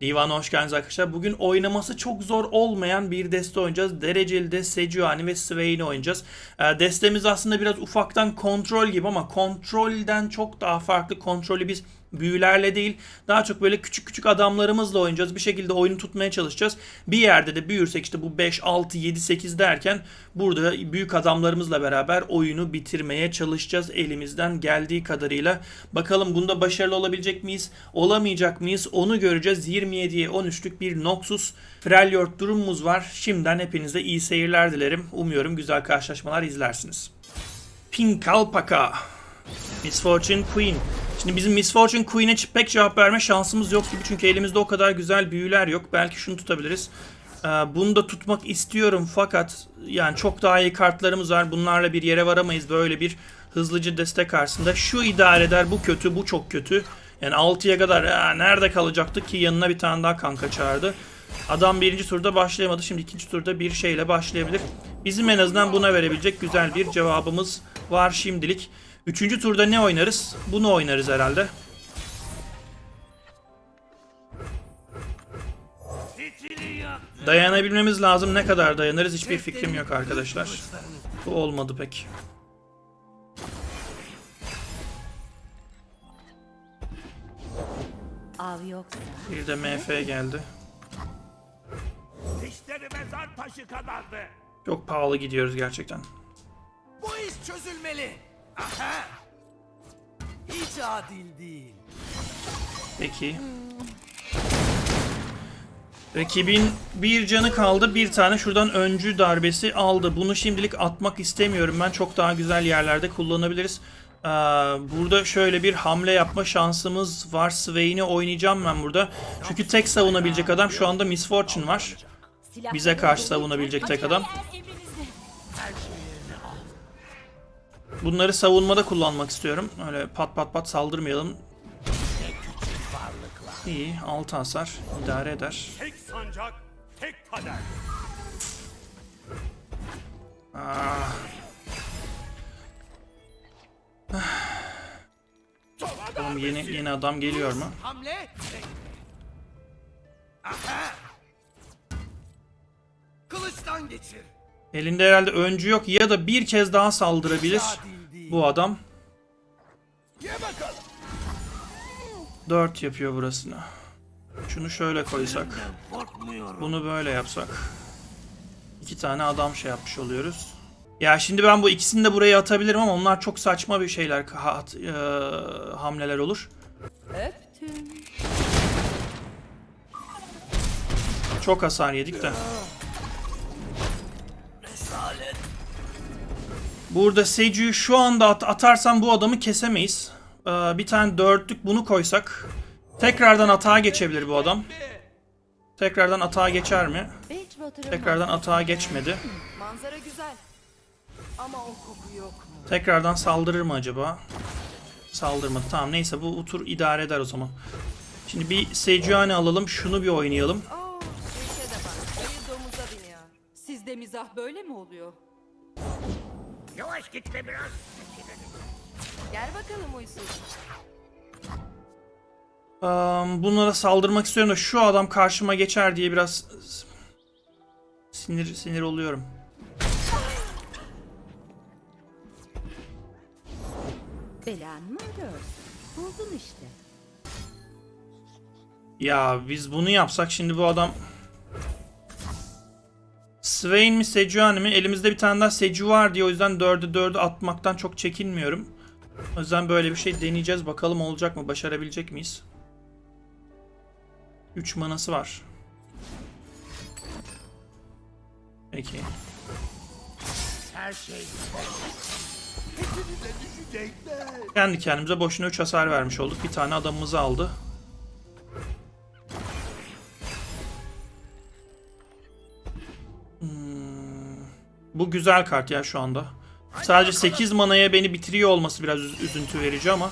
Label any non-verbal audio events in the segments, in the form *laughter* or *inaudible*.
Divan'a hoş geldiniz arkadaşlar. Bugün oynaması çok zor olmayan bir deste oynayacağız. Dereceli de Sejuani ve Swain'i oynayacağız. Ee, destemiz aslında biraz ufaktan kontrol gibi ama kontrolden çok daha farklı. Kontrolü biz büyülerle değil daha çok böyle küçük küçük adamlarımızla oynayacağız. Bir şekilde oyunu tutmaya çalışacağız. Bir yerde de büyürsek işte bu 5, 6, 7, 8 derken burada büyük adamlarımızla beraber oyunu bitirmeye çalışacağız elimizden geldiği kadarıyla. Bakalım bunda başarılı olabilecek miyiz? Olamayacak mıyız? Onu göreceğiz. 27'ye 13'lük bir Noxus Freljord durumumuz var. Şimdiden hepinize iyi seyirler dilerim. Umuyorum güzel karşılaşmalar izlersiniz. Pink Alpaka. Miss Fortune Queen. Şimdi bizim Miss Fortune Queen'e pek cevap verme şansımız yok gibi çünkü elimizde o kadar güzel büyüler yok. Belki şunu tutabiliriz. Ee, bunu da tutmak istiyorum fakat yani çok daha iyi kartlarımız var. Bunlarla bir yere varamayız böyle bir hızlıcı destek karşısında. Şu idare eder, bu kötü, bu çok kötü. Yani 6'ya kadar "Aa, nerede kalacaktık ki yanına bir tane daha kanka çağırdı. Adam birinci turda başlayamadı. Şimdi ikinci turda bir şeyle başlayabilir. Bizim en azından buna verebilecek güzel bir cevabımız var şimdilik. Üçüncü turda ne oynarız? Bunu oynarız herhalde. Dayanabilmemiz lazım. Ne kadar dayanırız hiçbir fikrim yok arkadaşlar. Bu olmadı pek. Av yoksa Bir de MF geldi. Dişleri mezar taşı kadardı. Çok pahalı gidiyoruz gerçekten. Bu iş çözülmeli. Aha. Hiç adil değil. Peki. Rakibin bir canı kaldı. Bir tane şuradan öncü darbesi aldı. Bunu şimdilik atmak istemiyorum. Ben çok daha güzel yerlerde kullanabiliriz. Ee, burada şöyle bir hamle yapma şansımız var. Swain'i oynayacağım ben burada. Çünkü tek savunabilecek adam şu anda Miss Fortune var. Bize karşı savunabilecek tek adam. Bunları savunmada kullanmak istiyorum. Öyle pat pat pat saldırmayalım. İyi, 6 hasar idare eder. Tek sancak, tek kader. Ah, bakalım yeni yeni adam geliyor mu? Hamle. Aha. Kılıçtan geçir. Elinde herhalde öncü yok ya da bir kez daha saldırabilir bu adam. Ye bakalım. 4 yapıyor burasını. Şunu şöyle koysak. Bunu böyle yapsak. İki tane adam şey yapmış oluyoruz. Ya şimdi ben bu ikisini de buraya atabilirim ama onlar çok saçma bir şeyler ha- e, hamleler olur. Çok hasar yedik de. Burada Seju'yu şu anda at atarsam bu adamı kesemeyiz. Ee, bir tane dörtlük bunu koysak. Tekrardan atağa geçebilir bu adam. Tekrardan atağa geçer mi? Tekrardan atağa geçmedi. manzara güzel. Ama o koku yok mu? Tekrardan saldırır mı acaba? Saldırmadı. Tamam neyse bu tur idare eder o zaman. Şimdi bir Sejuani alalım. Şunu bir oynayalım. Oo, işe de bak. Dayı domuza biniyor. Sizde mizah böyle mi oluyor? Yavaş gitme biraz. Gel bakalım uysuz. Am, bunlara saldırmak istiyorum da şu adam karşıma geçer diye biraz sinir sinir oluyorum. Belan mı arıyorsun? Buldun işte. Ya biz bunu yapsak şimdi bu adam Swain mi Sejuani mi? Elimizde bir tane daha Seju var diye o yüzden 4'e 4'ü atmaktan çok çekinmiyorum. O yüzden böyle bir şey deneyeceğiz. Bakalım olacak mı? Başarabilecek miyiz? 3 manası var. Peki. Her şey Kendi kendimize boşuna 3 hasar vermiş olduk. Bir tane adamımızı aldı. Bu güzel kart ya şu anda. Sadece 8 manaya beni bitiriyor olması biraz üz- üzüntü verici ama.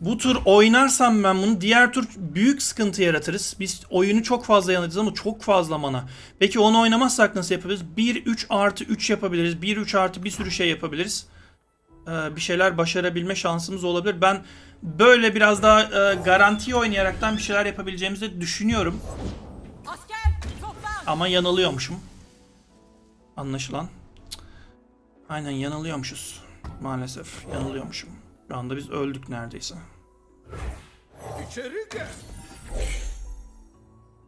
Bu tur oynarsam ben bunu diğer tur büyük sıkıntı yaratırız. Biz oyunu çok fazla yanacağız ama çok fazla mana. Peki onu oynamazsak nasıl yapabiliriz? 1 3 artı 3 yapabiliriz. 1 3 artı bir sürü şey yapabiliriz. e, bir şeyler başarabilme şansımız olabilir. Ben böyle biraz daha e, garanti oynayaraktan bir şeyler yapabileceğimizi düşünüyorum. Ama yanılıyormuşum. Anlaşılan. Aynen yanılıyormuşuz. Maalesef yanılıyormuşum. Şu anda biz öldük neredeyse. İçeri gel.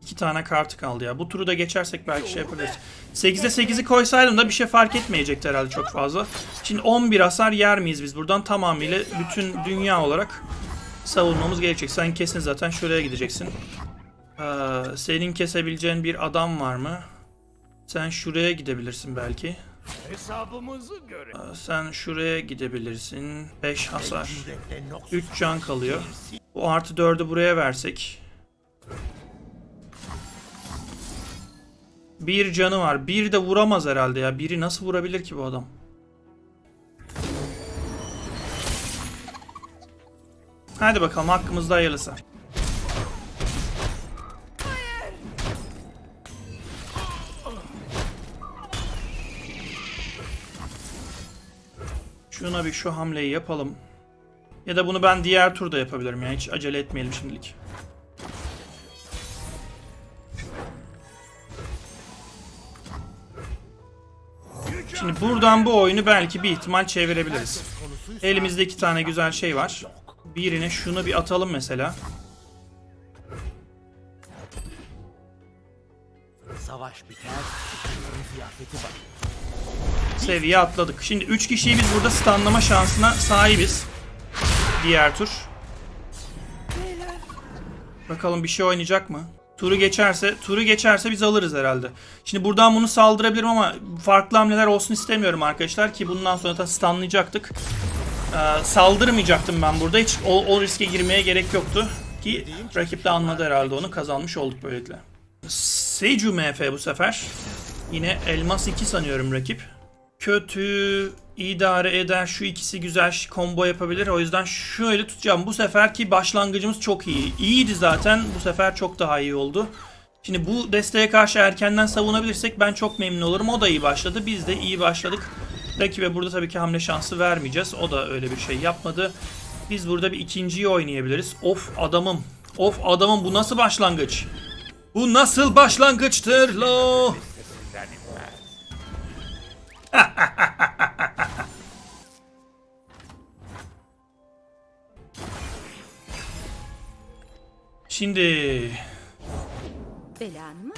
İki tane kartı kaldı ya. Bu turu da geçersek belki şey yapabiliriz. 8'e 8'i koysaydım da bir şey fark etmeyecekti herhalde çok fazla. Şimdi 11 hasar yer miyiz biz buradan? Tamamıyla bütün dünya olarak savunmamız gerekecek. Sen kesin zaten şuraya gideceksin. Ee, senin kesebileceğin bir adam var mı? Sen şuraya gidebilirsin belki. Hesabımızı göre. Ee, Sen şuraya gidebilirsin. 5 hasar. Yürekte nok 3 can kalıyor. Bu artı 4'ü buraya versek. Bir canı var. Bir de vuramaz herhalde ya. Biri nasıl vurabilir ki bu adam? Hadi bakalım hakkımızda hayırlısı. Şuna bir şu hamleyi yapalım. Ya da bunu ben diğer turda yapabilirim ya. Hiç acele etmeyelim şimdilik. Şimdi buradan bu oyunu belki bir ihtimal çevirebiliriz. Elimizde iki tane güzel şey var. Birine şunu bir atalım mesela. savaş biter. Ziyafeti var. Seviye atladık. Şimdi 3 kişiyi biz burada stunlama şansına sahibiz. Diğer tur. Bakalım bir şey oynayacak mı? Turu geçerse, turu geçerse biz alırız herhalde. Şimdi buradan bunu saldırabilirim ama farklı hamleler olsun istemiyorum arkadaşlar ki bundan sonra da stunlayacaktık. Ee, saldırmayacaktım ben burada. Hiç o, o riske girmeye gerek yoktu. Ki rakip de anladı herhalde onu. Kazanmış olduk böylelikle. Seju MF bu sefer. Yine Elmas 2 sanıyorum rakip. Kötü idare eder. Şu ikisi güzel combo yapabilir. O yüzden şöyle tutacağım. Bu seferki başlangıcımız çok iyi. İyiydi zaten. Bu sefer çok daha iyi oldu. Şimdi bu desteğe karşı erkenden savunabilirsek ben çok memnun olurum. O da iyi başladı. Biz de iyi başladık. Rakibe burada tabii ki hamle şansı vermeyeceğiz. O da öyle bir şey yapmadı. Biz burada bir ikinciyi oynayabiliriz. Of adamım. Of adamım bu nasıl başlangıç? Bu nasıl başlangıçtır lo? Şimdi Belan mı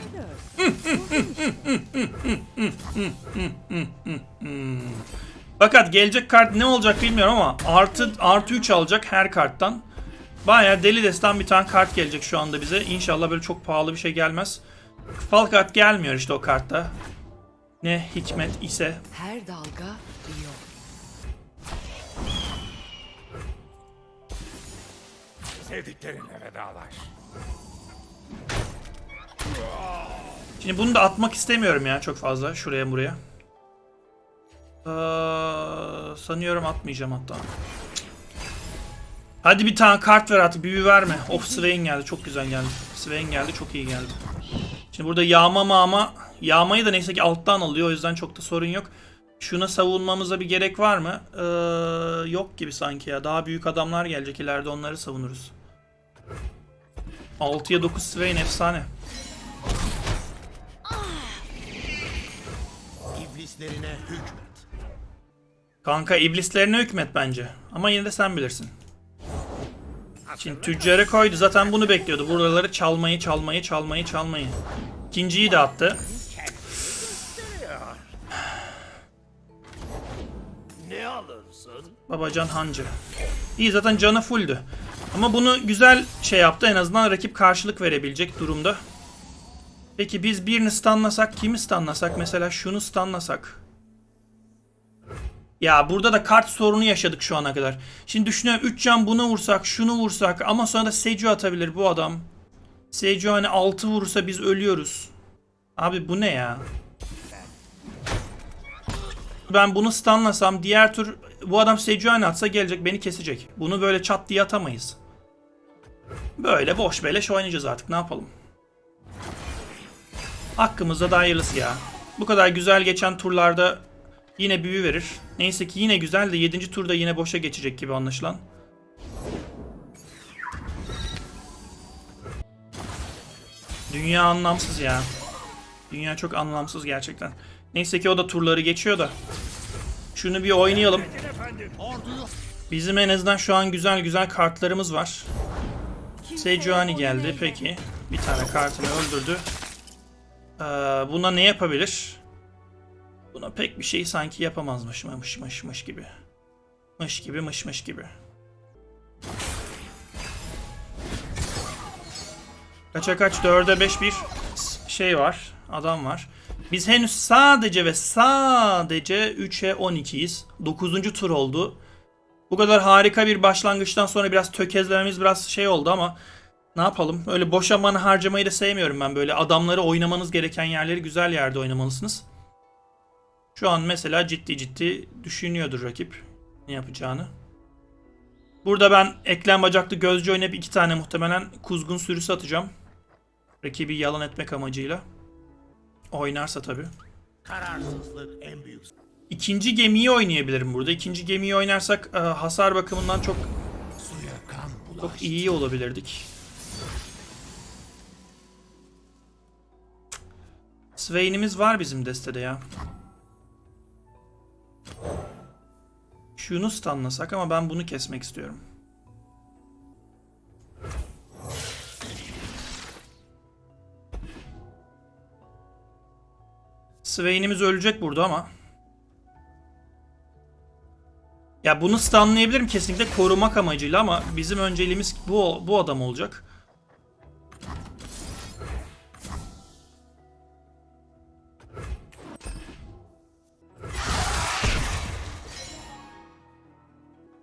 fakat gelecek kart ne olacak bilmiyorum ama artı artı 3 alacak her karttan. Baya deli destan bir tane kart gelecek şu anda bize. İnşallah böyle çok pahalı bir şey gelmez. Falkat gelmiyor işte o kartta. Ne hikmet ise Her dalga bir yol. Sevdiklerinle vedalaş. Şimdi bunu da atmak istemiyorum ya çok fazla şuraya buraya. Ee, sanıyorum atmayacağım hatta. Hadi bir tane kart ver artık büyü verme. Of Swain geldi çok güzel geldi. Swain geldi çok iyi geldi. Şimdi burada yağma mağma yağmayı da neyse ki alttan alıyor o yüzden çok da sorun yok. Şuna savunmamıza bir gerek var mı? Ee, yok gibi sanki ya. Daha büyük adamlar gelecek ileride onları savunuruz. 6'ya 9 Swain efsane. İblislerine hükmet. Kanka iblislerine hükmet bence. Ama yine de sen bilirsin. Şimdi tüccarı koydu. Zaten bunu bekliyordu. Buraları çalmayı, çalmayı, çalmayı, çalmayı. İkinciyi de attı. Babacan Hancı. İyi zaten canı fulldü. Ama bunu güzel şey yaptı. En azından rakip karşılık verebilecek durumda. Peki biz birini stunlasak, kimi stunlasak? Mesela şunu stunlasak. Ya burada da kart sorunu yaşadık şu ana kadar. Şimdi düşünüyorum 3 can buna vursak, şunu vursak ama sonra da Seju atabilir bu adam. Seju hani 6 vurursa biz ölüyoruz. Abi bu ne ya? Ben bunu stunlasam diğer tur bu adam Sejuani atsa gelecek beni kesecek. Bunu böyle çat diye atamayız. Böyle boş beleş oynayacağız artık ne yapalım. Hakkımızda da hayırlısı ya. Bu kadar güzel geçen turlarda Yine büyü verir. Neyse ki yine güzel de 7. turda yine boşa geçecek gibi anlaşılan. Dünya anlamsız ya. Dünya çok anlamsız gerçekten. Neyse ki o da turları geçiyor da. Şunu bir oynayalım. Bizim en azından şu an güzel güzel kartlarımız var. Sejuani geldi peki. Bir tane kartını öldürdü. Ee, buna ne yapabilir? Buna pek bir şey sanki yapamazmış mış mış mış gibi. Mış gibi mış mış gibi. Kaça kaç? 4'e 5 bir şey var. Adam var. Biz henüz sadece ve sadece 3'e 12'yiz. 9. tur oldu. Bu kadar harika bir başlangıçtan sonra biraz tökezlememiz biraz şey oldu ama ne yapalım? Öyle boşa mana harcamayı da sevmiyorum ben. Böyle adamları oynamanız gereken yerleri güzel yerde oynamalısınız. Şu an mesela ciddi ciddi düşünüyordur rakip ne yapacağını. Burada ben eklem bacaklı gözcü oynayıp iki tane muhtemelen kuzgun sürüsü atacağım. Rakibi yalan etmek amacıyla. Oynarsa tabii. Kararsızlık en büyük İkinci gemiyi oynayabilirim burada. İkinci gemiyi oynarsak e, hasar bakımından çok çok iyi olabilirdik. Swain'imiz var bizim destede ya. Şunu stunlasak ama ben bunu kesmek istiyorum. Swain'imiz ölecek burada ama. Ya bunu stunlayabilirim kesinlikle korumak amacıyla ama bizim önceliğimiz bu bu adam olacak.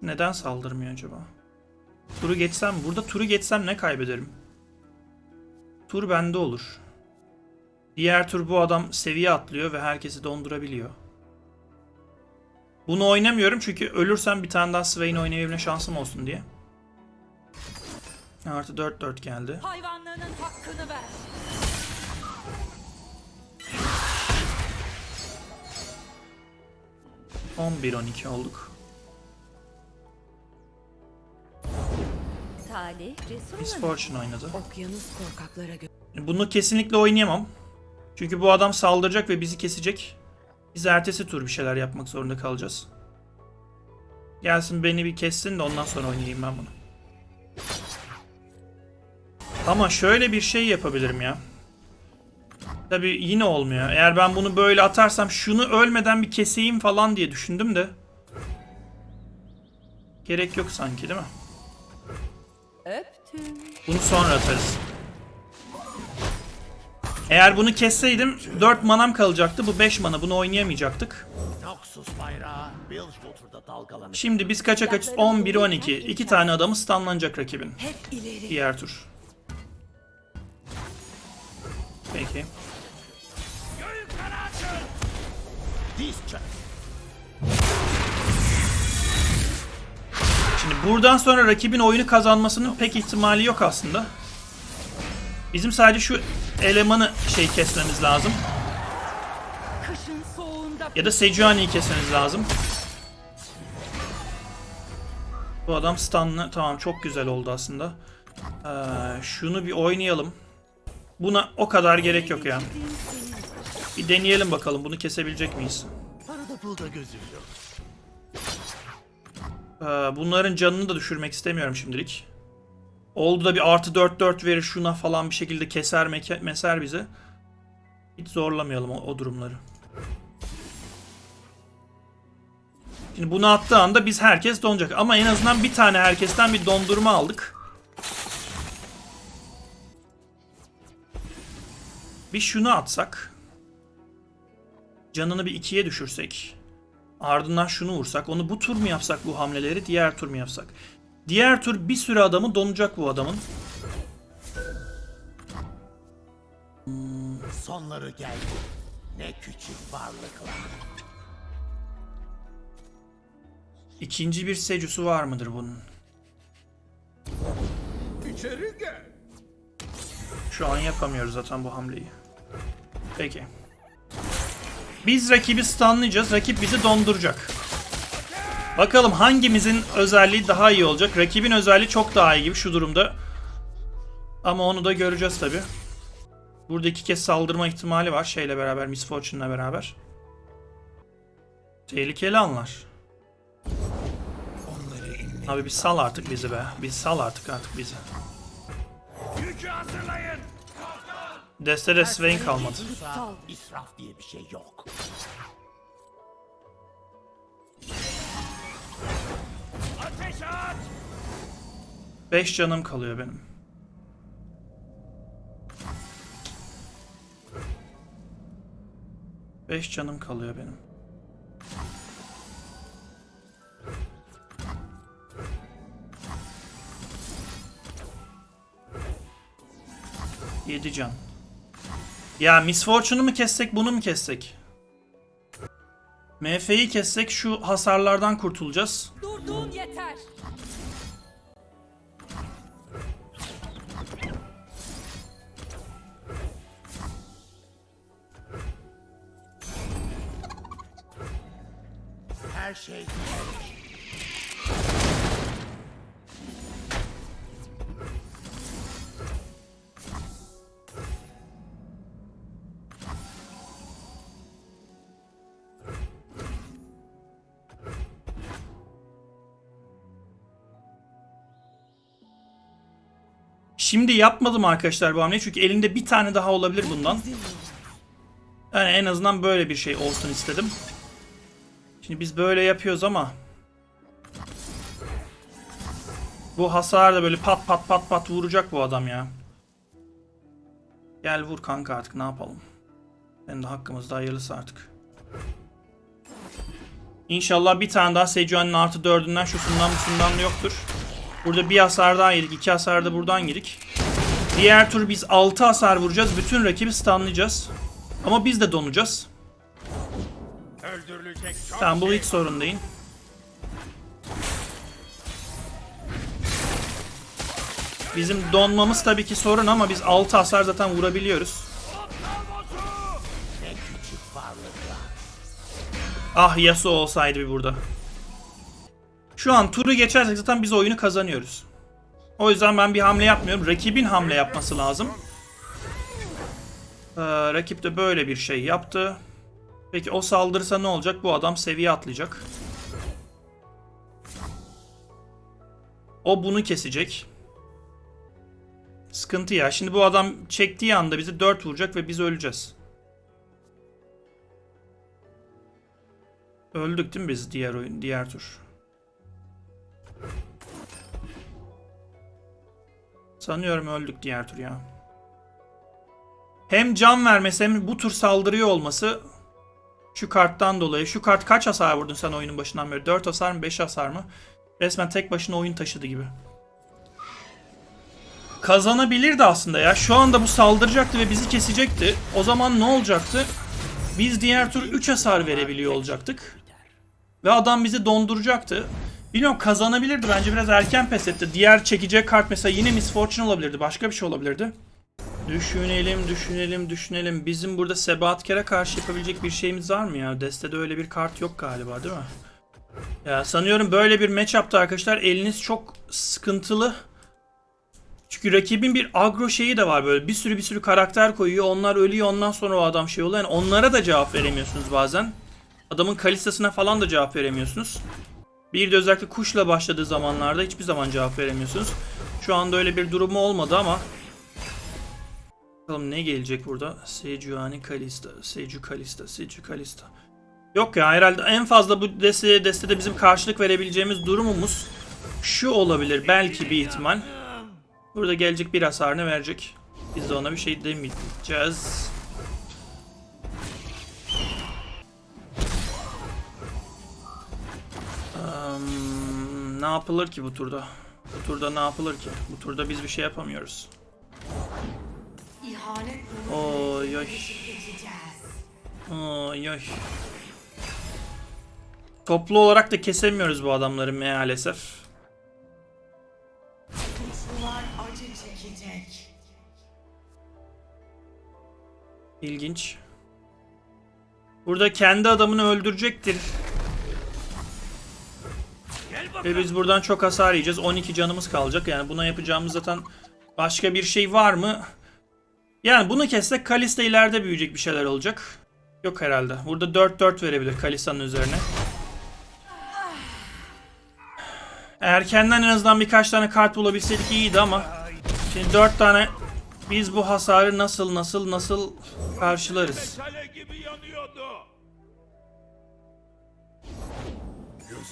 Neden saldırmıyor acaba? Turu geçsem, burada turu geçsem ne kaybederim? Tur bende olur. Diğer tur bu adam seviye atlıyor ve herkesi dondurabiliyor. Bunu oynamıyorum çünkü ölürsem bir tane daha Swain oynayabilme şansım olsun diye. Artı 4-4 geldi. Hayvanlarının hakkını ver. Hı. 11-12 olduk. Talih Miss. Fortune oynadı. Okyanus korkaklara gö- Bunu kesinlikle oynayamam. Çünkü bu adam saldıracak ve bizi kesecek. Biz ertesi tur bir şeyler yapmak zorunda kalacağız. Gelsin beni bir kessin de ondan sonra oynayayım ben bunu. Ama şöyle bir şey yapabilirim ya. Tabi yine olmuyor. Eğer ben bunu böyle atarsam şunu ölmeden bir keseyim falan diye düşündüm de. Gerek yok sanki değil mi? Öptüm. Bunu sonra atarız. Eğer bunu kesseydim 4 manam kalacaktı. Bu 5 mana. Bunu oynayamayacaktık. Şimdi biz kaça kaç? 11 12. 2 tane adamı stunlanacak rakibin. Diğer tur. Peki. Şimdi buradan sonra rakibin oyunu kazanmasının pek ihtimali yok aslında. Bizim sadece şu elemanı şey kesmemiz lazım. Ya da Sejuani'yi kesmeniz lazım. Bu adam stunlı. Tamam çok güzel oldu aslında. Ee, şunu bir oynayalım. Buna o kadar gerek yok ya. Bir deneyelim bakalım bunu kesebilecek miyiz? Ee, bunların canını da düşürmek istemiyorum şimdilik. Oldu da bir artı 4-4 verir şuna falan bir şekilde keser meke- meser bizi. Hiç zorlamayalım o, o durumları. Şimdi bunu attığı anda biz herkes donacak. Ama en azından bir tane herkesten bir dondurma aldık. Bir şunu atsak. Canını bir ikiye düşürsek. Ardından şunu vursak. Onu bu tur mu yapsak bu hamleleri? Diğer tur mu yapsak? Diğer tur bir süre adamı donacak bu adamın. Sonları geldi. Ne küçük varlıklar. İkinci bir secusu var mıdır bunun? İçeri gel. Şu an yapamıyoruz zaten bu hamleyi. Peki. Biz rakibi stunlayacağız. Rakip bizi donduracak. Bakalım hangimizin özelliği daha iyi olacak. Rakibin özelliği çok daha iyi gibi şu durumda. Ama onu da göreceğiz tabi. Burada iki kez saldırma ihtimali var şeyle beraber, Miss Fortune'la beraber. Tehlikeli anlar. Abi bir sal artık bizi be. Bir sal artık artık bizi. Destede Swain kalmadı. İsraf diye bir şey yok. Ateş at! 5 canım kalıyor benim. Beş canım kalıyor benim. Yedi can. Ya Miss Fortune'u mu kessek bunu mu kessek? MF'yi kessek şu hasarlardan kurtulacağız. Durduğun Şimdi yapmadım arkadaşlar bu hamleyi çünkü elinde bir tane daha olabilir bundan. Yani en azından böyle bir şey olsun istedim. Şimdi biz böyle yapıyoruz ama bu hasar da böyle pat pat pat pat vuracak bu adam ya. Gel vur kanka artık ne yapalım. Senin de hakkımızda hayırlısı artık. İnşallah bir tane daha Sejuani'nin artı dördünden şusundan busundan yoktur. Burada bir hasar daha yedik. iki hasar da buradan yedik. Diğer tur biz 6 hasar vuracağız. Bütün rakibi stunlayacağız. Ama biz de donacağız. Tamam bu şey hiç sorun değil. Bizim donmamız tabii ki sorun ama biz 6 hasar zaten vurabiliyoruz. Ah Yasuo olsaydı bir burada. Şu an turu geçersek zaten biz oyunu kazanıyoruz. O yüzden ben bir hamle yapmıyorum. Rakibin hamle yapması lazım. Ee, rakip de böyle bir şey yaptı. Peki o saldırırsa ne olacak? Bu adam seviye atlayacak. O bunu kesecek. Sıkıntı ya. Şimdi bu adam çektiği anda bizi 4 vuracak ve biz öleceğiz. Öldük değil mi biz diğer oyun, diğer tur? Sanıyorum öldük diğer tur ya. Hem can vermesi hem bu tur saldırıyor olması şu karttan dolayı. Şu kart kaç hasar vurdun sen oyunun başından beri? 4 hasar mı 5 hasar mı? Resmen tek başına oyun taşıdı gibi. Kazanabilirdi aslında ya. Şu anda bu saldıracaktı ve bizi kesecekti. O zaman ne olacaktı? Biz diğer tur 3 hasar verebiliyor olacaktık. Ve adam bizi donduracaktı. Bilmiyorum kazanabilirdi. Bence biraz erken pes etti. Diğer çekecek kart mesela yine Miss Fortune olabilirdi. Başka bir şey olabilirdi. Düşünelim, düşünelim, düşünelim. Bizim burada Sebaatker'e karşı yapabilecek bir şeyimiz var mı ya? Destede öyle bir kart yok galiba değil mi? Ya sanıyorum böyle bir matchup'ta arkadaşlar eliniz çok sıkıntılı. Çünkü rakibin bir agro şeyi de var böyle. Bir sürü bir sürü karakter koyuyor. Onlar ölüyor ondan sonra o adam şey oluyor. Yani onlara da cevap veremiyorsunuz bazen. Adamın kalistasına falan da cevap veremiyorsunuz. Bir de özellikle kuşla başladığı zamanlarda hiçbir zaman cevap veremiyorsunuz. Şu anda öyle bir durumu olmadı ama Bakalım ne gelecek burada? Sejuani Kalista, Seju Kalista, Seju Kalista. Yok ya herhalde en fazla bu destede, destede bizim karşılık verebileceğimiz durumumuz şu olabilir belki bir ihtimal. Burada gelecek bir hasarını verecek. Biz de ona bir şey demeyeceğiz. Ne yapılır ki bu turda? Bu turda ne yapılır ki? Bu turda biz bir şey yapamıyoruz. Oy oy. Oy oy. Toplu olarak da kesemiyoruz bu adamları maalesef. İlginç. Burada kendi adamını öldürecektir. Ve biz buradan çok hasar yiyeceğiz. 12 canımız kalacak. Yani buna yapacağımız zaten başka bir şey var mı? Yani bunu kessek Kalista ileride büyüyecek bir şeyler olacak. Yok herhalde. Burada 4-4 verebilir Kalista'nın üzerine. Erkenden en azından birkaç tane kart bulabilseydik iyiydi ama şimdi 4 tane biz bu hasarı nasıl nasıl nasıl karşılarız?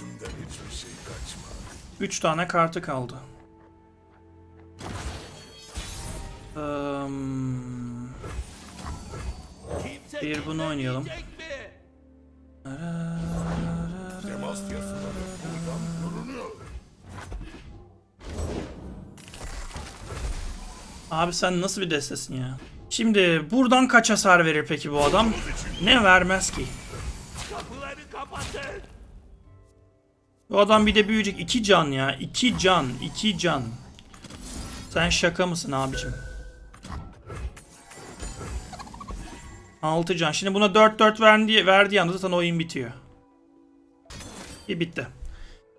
Gözümden hiçbir şey kaçmaz. 3 tane kartı kaldı. Kimse Bir bunu oynayalım. buradan görünüyor. Abi sen nasıl bir destesin ya? Şimdi buradan kaç hasar verir peki bu adam? Ne vermez ki? Kapıları kapatın. Bu adam bir de büyüyecek. 2 can ya. 2 can. 2 can. Sen şaka mısın abicim? 6 can. Şimdi buna 4-4 verdiği, verdiği anda zaten oyun bitiyor. İyi bitti.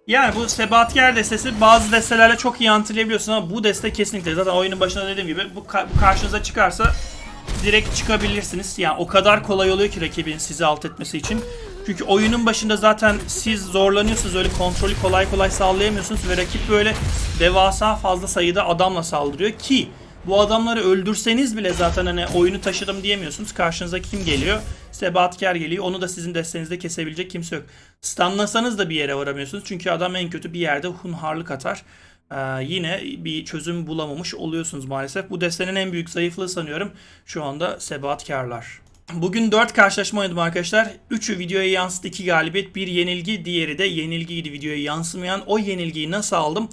Yani bu sebatkar destesi bazı destelerle çok iyi antlayabiliyorsun ama bu deste kesinlikle zaten oyunun başında dediğim gibi bu, ka- bu karşınıza çıkarsa direkt çıkabilirsiniz. Yani o kadar kolay oluyor ki rakibin sizi alt etmesi için. Çünkü oyunun başında zaten siz zorlanıyorsunuz öyle kontrolü kolay kolay sağlayamıyorsunuz ve rakip böyle devasa fazla sayıda adamla saldırıyor ki bu adamları öldürseniz bile zaten hani oyunu taşıdım diyemiyorsunuz. Karşınıza kim geliyor? Sebatkar geliyor. Onu da sizin destenizde kesebilecek kimse yok. Stunlasanız da bir yere varamıyorsunuz. Çünkü adam en kötü bir yerde hunharlık atar. Ee, yine bir çözüm bulamamış oluyorsunuz maalesef. Bu destenin en büyük zayıflığı sanıyorum şu anda sebatkarlar. Bugün 4 karşılaşma oynadım arkadaşlar. 3'ü videoya yansıttı 2 galibiyet, bir yenilgi, diğeri de yenilgiydi videoya yansımayan. O yenilgiyi nasıl aldım?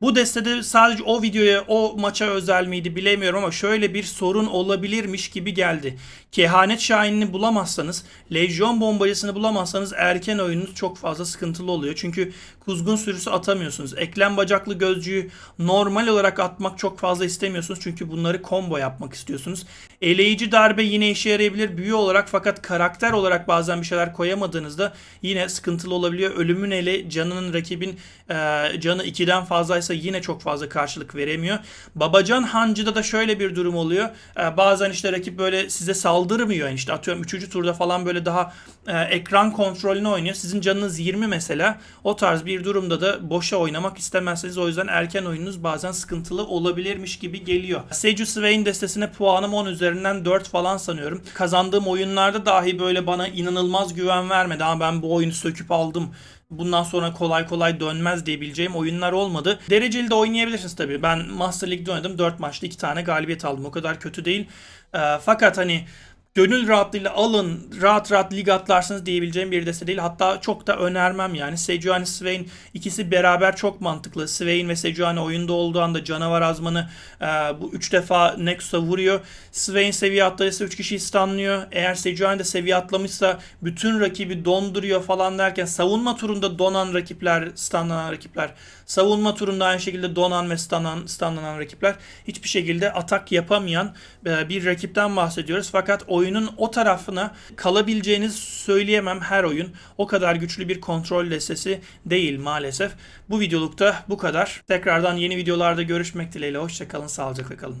Bu destede sadece o videoya, o maça özel miydi bilemiyorum ama şöyle bir sorun olabilirmiş gibi geldi. Kehanet Şahinini bulamazsanız, Lejyon bombacısını bulamazsanız erken oyununuz çok fazla sıkıntılı oluyor. Çünkü kuzgun sürüsü atamıyorsunuz. Eklem bacaklı gözcüyü normal olarak atmak çok fazla istemiyorsunuz. Çünkü bunları combo yapmak istiyorsunuz. Eleyici darbe yine işe yarayabilir büyü olarak fakat karakter olarak bazen bir şeyler koyamadığınızda yine sıkıntılı olabiliyor. Ölümün eli canının rakibin e, canı 2'den fazlaysa yine çok fazla karşılık veremiyor. Babacan Hancı'da da şöyle bir durum oluyor. E, bazen işte rakip böyle size saldırmıyor. Yani işte atıyorum 3. turda falan böyle daha e, ekran kontrolünü oynuyor. Sizin canınız 20 mesela. O tarz bir durumda da boşa oynamak istemezseniz o yüzden erken oyununuz bazen sıkıntılı olabilirmiş gibi geliyor. Seju Swain destesine puanım 10 üzerinden 4 falan sanıyorum. Kazandığım oyunlarda dahi böyle bana inanılmaz güven vermedi. Ama ben bu oyunu söküp aldım bundan sonra kolay kolay dönmez diyebileceğim oyunlar olmadı. Dereceli de oynayabilirsiniz tabii. Ben Master League'de oynadım. 4 maçta 2 tane galibiyet aldım. O kadar kötü değil. Ee, fakat hani gönül rahatlığıyla alın rahat rahat lig atlarsınız diyebileceğim bir deste değil. Hatta çok da önermem yani. Sejuani Swain ikisi beraber çok mantıklı. Swain ve Sejuani oyunda olduğu anda canavar azmanı e, bu 3 defa Nexus'a vuruyor. Swain seviye atlarsa 3 kişiyi stunlıyor. Eğer Sejuani de seviye atlamışsa bütün rakibi donduruyor falan derken savunma turunda donan rakipler, stunlanan rakipler, savunma turunda aynı şekilde donan ve stunlanan, stunlanan rakipler hiçbir şekilde atak yapamayan e, bir rakipten bahsediyoruz. Fakat oyunun o tarafına kalabileceğinizi söyleyemem her oyun. O kadar güçlü bir kontrol destesi değil maalesef. Bu videolukta bu kadar. Tekrardan yeni videolarda görüşmek dileğiyle. Hoşçakalın, sağlıcakla kalın.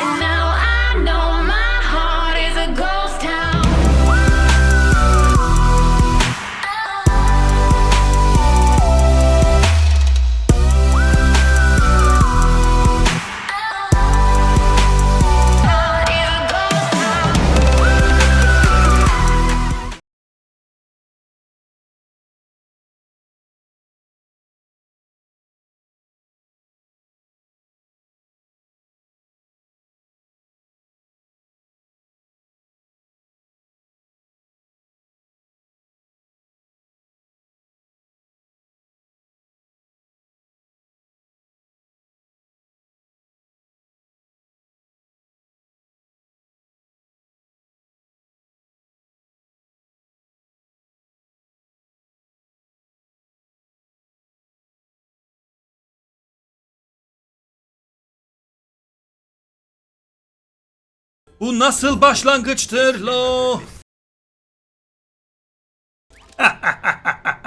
And now I know my Bu nasıl başlangıçtır lo? *laughs*